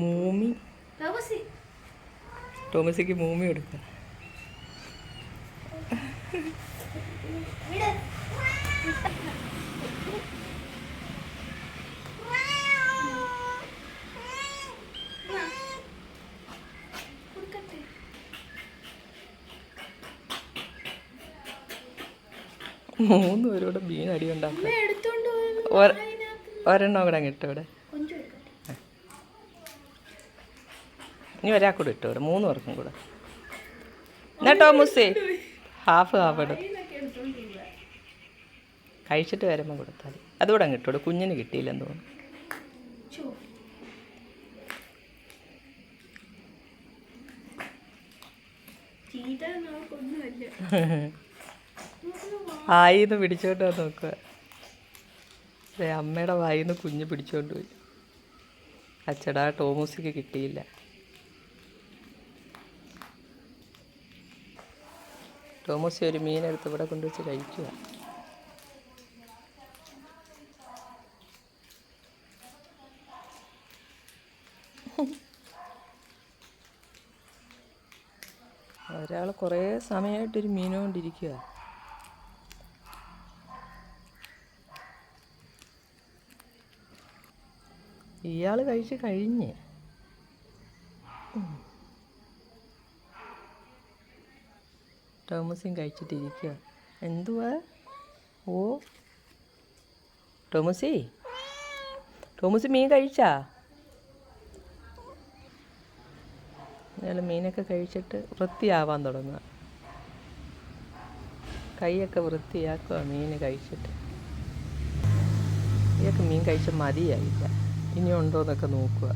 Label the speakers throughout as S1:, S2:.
S1: മൂമി. ടോമസിക്ക് മൂമി
S2: കൊടുക്കട്ടെ.
S1: മൂന്ന് പേരോട് മീൻ അടി
S2: ഉണ്ടാക്കും
S1: ഒരെണ്ണം കൂടെ അങ്ങ് ഇട്ടോ ഇവിടെ. ഇനി ഒരാൾക്കൂടെ ഇട്ടു ഇവിടെ മൂന്ന് പേർക്കും കൂടെ. എന്നാട്ടോ മുസ്സേ? ഹാഫ് ഹാഫ് ഇടും. കഴിച്ചിട്ട് വരുമ്പോൾ കൊടുത്താൽ മതി. അതുകൂടെ അങ്ങ് ഇട്ടോടെ കുഞ്ഞിന് കിട്ടിയില്ലെന്ന് തോന്നുന്നു. വായിന്ന് പിടിച്ചോണ്ട് നോക്കുക അതെ അമ്മയുടെ വായിന്ന് കുഞ്ഞ് പിടിച്ചോണ്ട് പോയി. അച്ചടാ ടോമൂസിക്ക് കിട്ടിയില്ല. ടോമൂസി ഒരു മീനെടുത്ത് ഇവിടെ കൊണ്ടുവച്ച് കഴിക്കുക. ഒരാൾ കുറേ സമയമായിട്ടൊരു മീനുകൊണ്ടിരിക്കുക ഇയാൾ കഴിച്ച് കഴിഞ്ഞ്. ടോമസും കഴിച്ചിട്ടിരിക്കുക എന്തുവാ? ഓ. ടോമസേ? ടോമസ് മീൻ കഴിച്ചാ? അയാൾ മീനൊക്കെ കഴിച്ചിട്ട് വൃത്തിയാവാൻ തുടങ്ങുക കൈയൊക്കെ വൃത്തിയാക്കുക മീൻ കഴിച്ചിട്ട്. ഇതൊക്കെ മീൻ കഴിച്ച മതിയായില്ല. ഇനി ഉണ്ടോ എന്നൊക്കെ നോക്കുക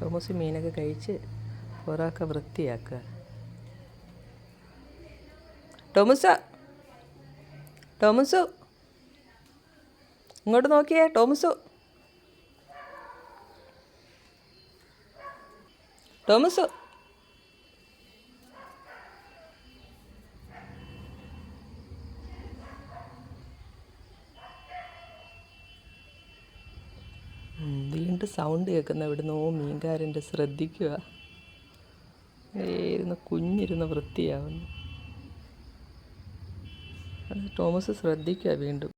S1: ടോമസ് മീനൊക്കെ കഴിച്ച് പുറമൊക്കെ വൃത്തിയാക്കുക ടോമസ? ടോമസു? ഇങ്ങോട്ട് നോക്കിയേ ടോമസു. ടോമസു. വീണ്ടും സൗണ്ട് കേൾക്കുന്ന? ഇവിടുന്ന് ഓ മീൻകാരന്റെ ശ്രദ്ധിക്കുക ഇരുന്ന് കുഞ്ഞിരുന്ന് വൃത്തിയാവുന്നു. അത് ടോമസ് ശ്രദ്ധിക്കുക വീണ്ടും.